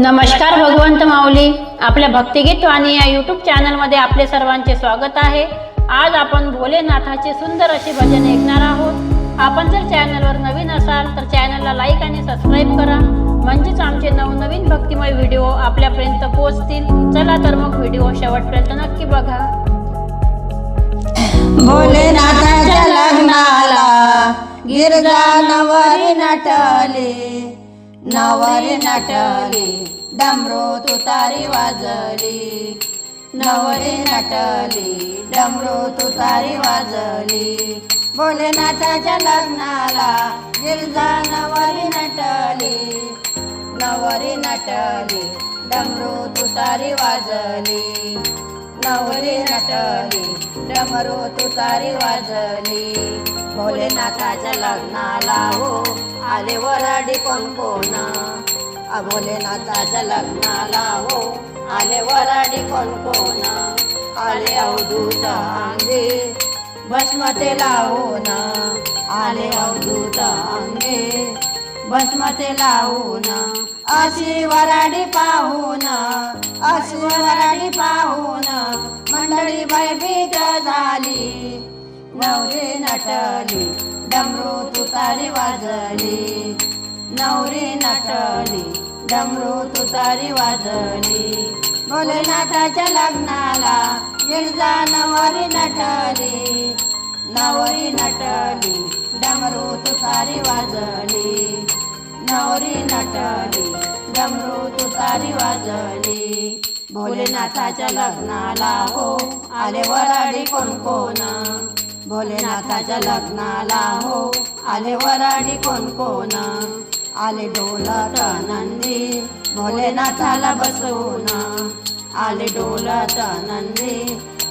नमस्कार भगवंत माऊली. आपल्या भक्तिगीत वाणी या यूट्यूब चॅनलमध्ये आपले सर्वांचे स्वागत आहे. आज आपण भोलेनाथाचे सुंदर असे भजन ऐकणार आहोत. आपण जर चॅनलवर नवीन असाल तर चॅनलला लाईक आणि सबस्क्राईब करा. म्हणजेच आमचे नवनवीन भक्तिमय व्हिडिओ आपल्यापर्यंत पोहोचतील. चला तर मग व्हिडिओ शेवटपर्यंत नक्की बघा. भोलेनाथाच्या लग्नाला गिरजा नवरी नवरी नटली डमरू तुतारी वाजली. नवरी नटली डमरू तुतारी वाजली. भोलेनाथाच्या लग्नाला गिरजा नवरी नटली. नवरी नटली डमरू तुतारी वाजली. नवरी नटली डमरू तुतारी वाजली. भोलेनाथाच्या लग्नाला हो आले वराडी कोण कोण भोलेनाथाच्या लग्नाला हो आले वराडी कोण कोण आले अवधूत अंगे भस्मते लावून. आले अवधूत अंगे भस्मते लावून अशी वराडी पाहून अशी वराडी पाहून मंडळी भयभीत झाली. नवरी नटली डमरू तुतारी वाजली. नवरी नटली डमरू तुतारी वाजली. भोलेनाथाच्या लग्नाला गिरजा नवरी नटली. नवरी नटली डमरू तुतारी वाजली. नवरी नटली डमरू तुतारी वाजली. भोलेनाथाच्या लग्नाला हो आले वराडी कोण कोण भोलेनाथाच्या लग्नाला हो आले वराडी कोण कोण आले डोलत नंदी भोलेनाथाला बसवून. आले डोलत नंदी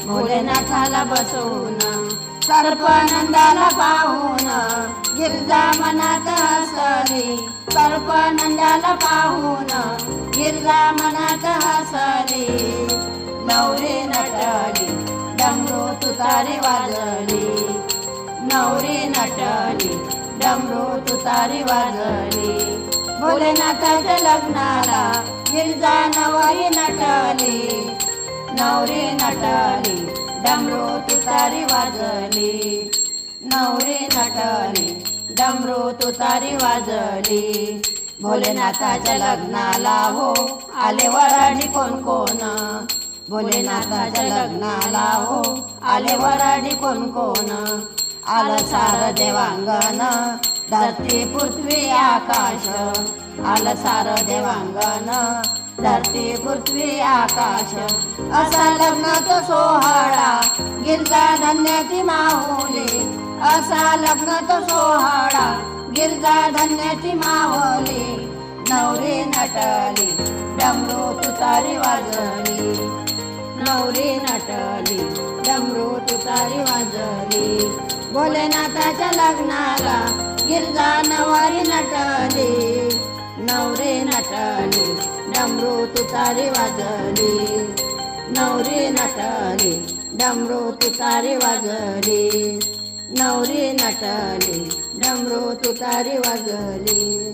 भोलेनाथाला बसवून. सर्पनंदाला पाहून गिरजा मनात हसली. सर्पनंदाला पाहून गिरजा मनात हसली. नवरी नटली डमरू तुतारी वाजली. नवरी नटली डमरू तुतारी वाजली. भोलेनाथाच्या लग्नाला गिरजा नवरी नटली. नवरी नटली डमरू तुतारी वाजली. नवरी नटली डमरू तुतारी वाजली. भोलेनाथाच्या लग्नाला हो आले वराडी कोण कोण? भोलेनाथाच्या लग्नाला हो आले वराडी कोण कोण? आलं सार देवांगण धरती पृथ्वी आकाश. आलं सार देवांगण धरती पृथ्वी आकाश. असा लग्नाचा सोहळा. गिरजा धन्याची माहुली असा लग्नाचा सोहळा. गिरजा धन्याची माहुली नवरी नटली डमरू तुतारी वाजली. नवरी नटली डमरू तुतारी वाजली. भोलेनाथाच्या लग्नाला गिरजा नवारी नटली. नवरी नटली डमरू तुतारी वाजली. नवरी नटली डमरू तुतारी वाजली. नवरी नटली डमरू तुतारी वाजली.